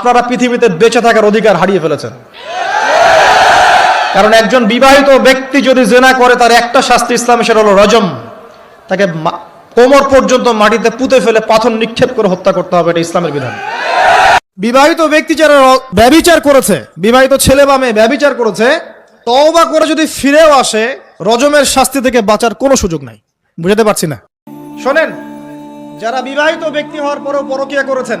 আপনারা পৃথিবীতে বেঁচে থাকার অধিকার হারিয়ে ফেলেছেন। কারণ একজন বিবাহিত ব্যক্তি যদি জেনা করে, তার একটা শাস্তি ইসলামে, সেটা হলো রজম। তাকে কোমর পর্যন্ত মাটিতে পুঁতে ফেলে পাথর নিক্ষেপ করে হত্যা করতে হবে, এটা ইসলামের বিধান। বিবাহিত ব্যক্তি যারা র- ব্যভিচার করেছে, বিবাহিত ছেলে বা মেয়ে ব্যভিচার করেছে, তওবা করে যদি ফিরেও আসে, রজমের শাস্তি থেকে বাঁচার কোনো সুযোগ নাই। বুঝাতে পারছি না। শোনেন, যারা বিবাহিত ব্যক্তি হওয়ার পরেও পরকিয়া করেছেন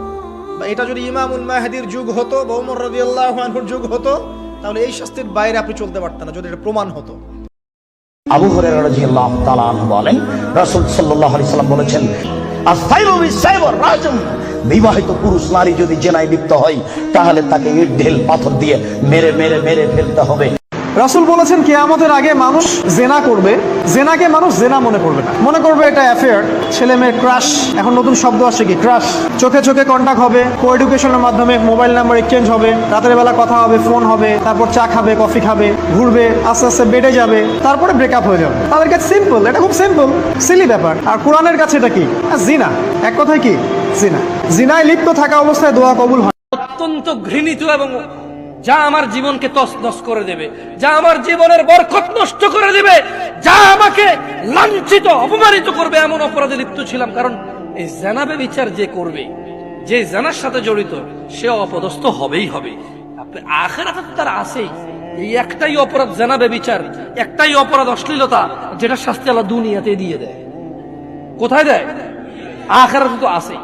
এটা যদি ইমামুল মাহাদির যুগ হতো, বা উমর রদিয়াল্লাহুর যুগ হতো, তাহলে এই শাস্তির বাইরে আপনি চলতে পারতেন না, যদি এটা প্রমাণ হতো। আবু হুরায়রা রাদিয়াল্লাহু তাআলা বলেন সাল্লাম বলেছেন বিবাহিত পুরুষ, নারী যদি জেনায় লিপ্ত হয়, তাহলে তাকে ইট, ঢেল, পাথর দিয়ে মেরে মেরে মেরে ফেলতে হবে। রাসুল বলেছেন, কেয়ামতের আগে মানুষ জেনা করবে। জেনাকে মানুষ জেনা মনে করবে না। মনে করবে এটা অ্যাফেয়ার ছেলে মেয়ের ক্রাশ এখন নতুন শব্দ আসছে কি? ক্রাশ চোখে চোখে কন্টাক্ট হবে কো এডুকেশনের মাধ্যমে মোবাইল নাম্বার এক্সচেঞ্জ হবে, রাতের বেলা কথা হবে ফোন হবে, তারপর চা খাবে কফি খাবে, ঘুরবে, আস্তে আস্তে বেডে যাবে, তারপরে ব্রেকআপ হয়ে যাবে। তাদের কাছে সিম্পল এটা খুব সিম্পল সিলি ব্যাপার। আর কোরআনের কাছে এটা কি? জিনা। এক কথায় কি? জিনা। জিনায় লিপ্ত থাকা অবস্থায় দোয়া কবুল হয়। অত্যন্ত ঘৃণিত এবং যা আমার জীবনকে তছনছ করে দেবে, যা আমার জীবনের বরকত নষ্ট করে দেবে, যা আমাকে লাঞ্ছিত, অপমানিত করবে, এমন অপরাধে লিপ্ত ছিলাম। কারণ এই জানাবে বিচার যে করবে, যে জানার সাথে জড়িত, সে অপদস্থ হবেই হবে। আপনি আখেরাতে তো তার আছেই। এই একটাই অপরাধ জানাবে বিচার একটাই অপরাধ অশ্লীলতা, যেটা শাস্তি আল্লাহ দুনিয়াতে দিয়ে দেয়। কোথায় দেয়? আখেরাতে তো আছেই।